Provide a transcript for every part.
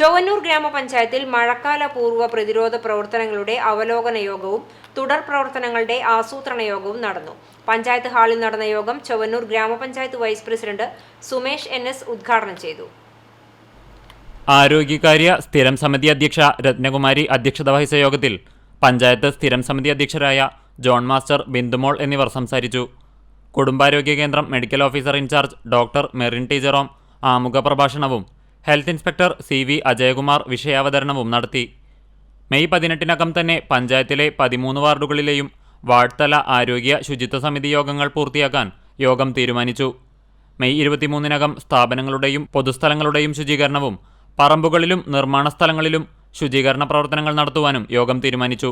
ചൊവ്വന്നൂർ ഗ്രാമപഞ്ചായത്തിൽ മഴക്കാല പൂർവ പ്രതിരോധ പ്രവർത്തനങ്ങളുടെ അവലോകന യോഗവും തുടർ പ്രവർത്തനങ്ങളുടെ ആസൂത്രണ യോഗവും നടന്നു. പഞ്ചായത്ത് ഹാളിൽ നടന്ന യോഗം ചൊവ്വന്നൂർ ഗ്രാമപഞ്ചായത്ത് vice president Sumesh N S ഉദ്ഘാടനം ചെയ്തു. ആരോഗ്യകാര്യ സ്ഥിരം സമിതി അധ്യക്ഷ രത്നകുമാരി അധ്യക്ഷത വഹിച്ച യോഗത്തിൽ പഞ്ചായത്ത് സ്ഥിരം സമിതി അധ്യക്ഷരായ ജോൺ മാസ്റ്റർ ബിന്ദുമോൾ എന്നിവർ സംസാരിച്ചു. കുടുംബാരോഗ്യ കേന്ദ്രം medical officer incharge doctor Merin ടീച്ചറോം ആമുഖ പ്രഭാഷണവും health inspector C V Ajayakumar വിഷയാവതരണവും നടത്തി. മെയ് പതിനെട്ടിനകം തന്നെ പഞ്ചായത്തിലെ പതിമൂന്ന് വാർഡുകളിലെയും വാർഡ് തല ആരോഗ്യ ശുചിത്വ സമിതി യോഗങ്ങൾ പൂർത്തിയാക്കാൻ യോഗം തീരുമാനിച്ചു. മെയ് ഇരുപത്തിമൂന്നിനകം സ്ഥാപനങ്ങളുടെയും പൊതുസ്ഥലങ്ങളുടെയും ശുചീകരണവും പറമ്പുകളിലും നിർമ്മാണ സ്ഥലങ്ങളിലും ശുചീകരണ പ്രവർത്തനങ്ങൾ നടത്തുവാനും യോഗം തീരുമാനിച്ചു.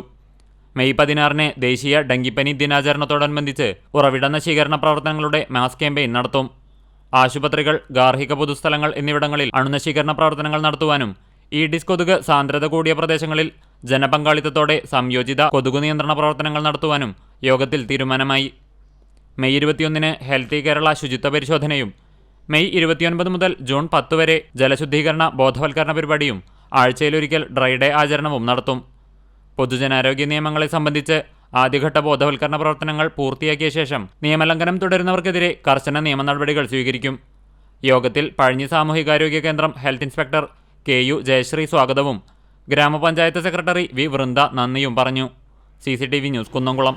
മെയ് പതിനാറിന് ദേശീയ ഡെങ്കിപ്പനി ദിനാചരണത്തോടനുബന്ധിച്ച് ഉറവിട നശീകരണ പ്രവർത്തനങ്ങളുടെ മാസ് ക്യാമ്പയിൻ നടത്തും. ആശുപത്രികൾ ഗാർഹിക പൊതുസ്ഥലങ്ങൾ എന്നിവിടങ്ങളിൽ അണുനശീകരണ പ്രവർത്തനങ്ങൾ നടത്തുവാനും ഈഡിസ് കൊതുക് സാന്ദ്രത കൂടിയ പ്രദേശങ്ങളിൽ ജനപങ്കാളിത്തത്തോടെ സംയോജിത കൊതുകു നിയന്ത്രണ പ്രവർത്തനങ്ങൾ നടത്തുവാനും യോഗത്തിൽ തീരുമാനമായി. മെയ് ഇരുപത്തിയൊന്നിന് ഹെൽത്തി കേരള ശുചിത്വ പരിശോധനയും മെയ് ഇരുപത്തിയൊൻപത് മുതൽ ജൂൺ പത്ത് വരെ ജലശുദ്ധീകരണ ബോധവൽക്കരണ പരിപാടിയും ആഴ്ചയിലൊരിക്കൽ ഡ്രൈ ഡേ ആചരണവും നടത്തും. പൊതുജനാരോഗ്യ നിയമങ്ങളെ സംബന്ധിച്ച് ആദ്യഘട്ട ബോധവൽക്കരണ പ്രവർത്തനങ്ങൾ പൂർത്തിയാക്കിയ ശേഷം നിയമലംഘനം തുടരുന്നവർക്കെതിരെ കർശന നിയമ നടപടികൾ സ്വീകരിക്കും. യോഗത്തിൽ പഴഞ്ഞി സാമൂഹികാരോഗ്യ കേന്ദ്രം health inspector K U Jayasree സ്വാഗതവും ഗ്രാമപഞ്ചായത്ത് സെക്രട്ടറി വി വൃന്ദ നന്ദിയും പറഞ്ഞു. C news Kunnamkulam.